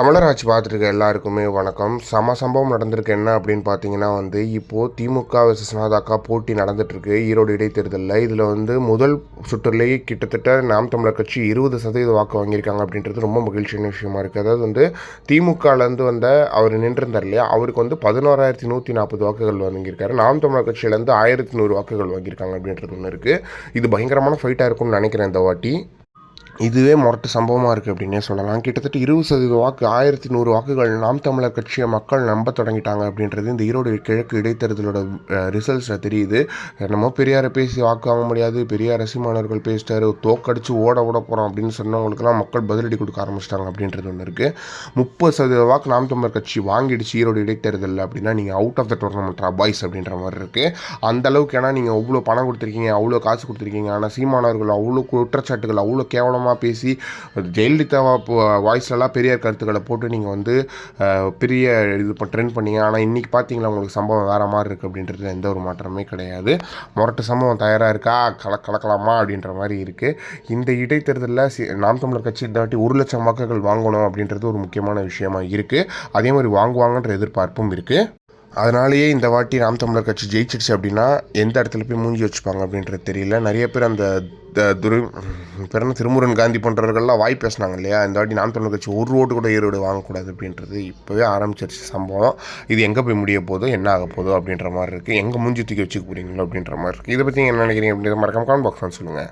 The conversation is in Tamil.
தமிழராட்சி பார்த்துருக்க எல்லாருக்குமே வணக்கம். சம சம்பவம் நடந்திருக்கு. என்ன அப்படின்னு பார்த்தீங்கன்னா வந்து இப்போது திமுக வர்சஸ் நாதாக்கா போட்டி நடந்துட்டுருக்கு. ஈரோடு இடைத்தேர்தலில். இதில் வந்து முதல் சுற்றுலேயே கிட்டத்தட்ட நாம் தமிழர் கட்சி இருபது சதவீத வாக்கு வாங்கியிருக்காங்க அப்படின்றது ரொம்ப மகிழ்ச்சியான விஷயமா இருக்குது அதாவது வந்து திமுகலேருந்து வந்த அவர் நின்றிருந்தார் இல்லையா? அவருக்கு வந்து பதினோராயிரத்தி நூற்றி நாற்பது வாக்குகள் வாங்கியிருக்காரு. நாம் தமிழர் கட்சியிலேருந்து ஆயிரத்தி நூறு வாக்குகள் வாங்கியிருக்காங்க அப்படின்றது ஒன்று இருக்குது இது பயங்கரமான ஃபைட்டாக இருக்கும்னு நினைக்கிறேன் இந்த வாட்டி. இதுவே முரட்டு சம்பவமாக இருக்குது அப்படின்னே சொல்லலாம். கிட்டத்தட்ட இருபது சதவீத வாக்கு ஆயிரத்தி நூறு வாக்குகள் நாம் தமிழர் கட்சியை மக்கள் நம்ப தொடங்கிட்டாங்க அப்படின்றது இந்த ஈரோடு கிழக்கு இடைத்தேர்தலோட ரிசல்ட்ஸில் தெரியுது. என்னமோ பெரியாரை பேசி வாக்கு வாங்க முடியாது. பெரியார் ரசிமானவர்கள் பேசிட்டாரு. தோக்கடிச்சு ஓட ஓட போகிறோம் அப்படின்னு சொன்னவங்களுக்குலாம் மக்கள் பதிலடி கொடுக்க ஆரம்பிச்சிட்டாங்க அப்படின்றது ஒன்று இருக்குது முப்பது சதவீத வாக்கு நாம் தமிழர் கட்சி வாங்கிடுச்சு ஈரோடு இடைத்தேர்தலில் அப்படின்னா நீங்கள் out of the tournament boys அப்படின்ற மாதிரி இருக்குது அந்த அளவுக்கு ஏன்னா நீங்கள் அவ்வளோ பணம் கொடுத்துருக்கீங்க அவ்வளோ காசு கொடுத்துருக்கீங்க. ஆனால் சீமானவர்கள் அவ்வளோ குற்றச்சாட்டுகள் அவ்வளோ கேவலமாக பேசி ஜெயலலிதா வாய்ஸ்லலாம் பெரியார் கருத்துக்களை போட்டு நீங்கள் வந்து பெரிய இது ட்ரெண்ட் பண்ணீங்க. ஆனால் இன்றைக்கி பார்த்தீங்களா உங்களுக்கு சம்பவம் வேறு மாதிரி இருக்குது அப்படின்றதுல எந்த ஒரு மாற்றமே கிடையாது. முரட்டு சம்பவம் தயாராக இருக்கா? கல கலக்கலாமா? அப்படின்ற மாதிரி இருக்குது இந்த இடைத்தேர்தலில் சி நாம் தமிழர் கட்சி இந்த வாட்டி ஒரு லட்சம் வாக்குகள் வாங்கணும் அப்படின்றது ஒரு முக்கியமான விஷயமா இருக்குது அதே மாதிரி வாங்குவாங்கன்ற எதிர்பார்ப்பும் இருக்குது அதனாலேயே இந்த வாட்டி நாம் தமிழர் கட்சி ஜெயிச்சிடுச்சு அப்படின்னா எந்த இடத்துல போய் மூஞ்சி வச்சுப்பாங்க அப்படின்றது தெரியல. நிறைய பேர் அந்த த- பிறந்த திருமுருகன் காந்தி போன்றவர்கள்லாம் வாய் பேசினாங்க இல்லையா? இந்த வாட்டி நாம் தமிழர் கட்சி ஒரு ஓட்டு கூட ஈரோடு வாங்கக்கூடாது அப்படின்றது இப்போவே ஆரம்பிச்சிருச்சு சம்பவம். இது எங்கே போய் முடிய போதோ என்ன ஆக போதோ அப்படின்ற மாதிரி இருக்குது எங்கே மூஞ்சி தூக்கி வச்சுக்க போகிறீங்களோ அப்படின்ற மாதிரி இருக்குது இதை பற்றி என்ன நினைக்கிறீங்க அப்படின்ற மறக்காம காமெண்ட் பாக்ஸ் சொல்லுங்கள்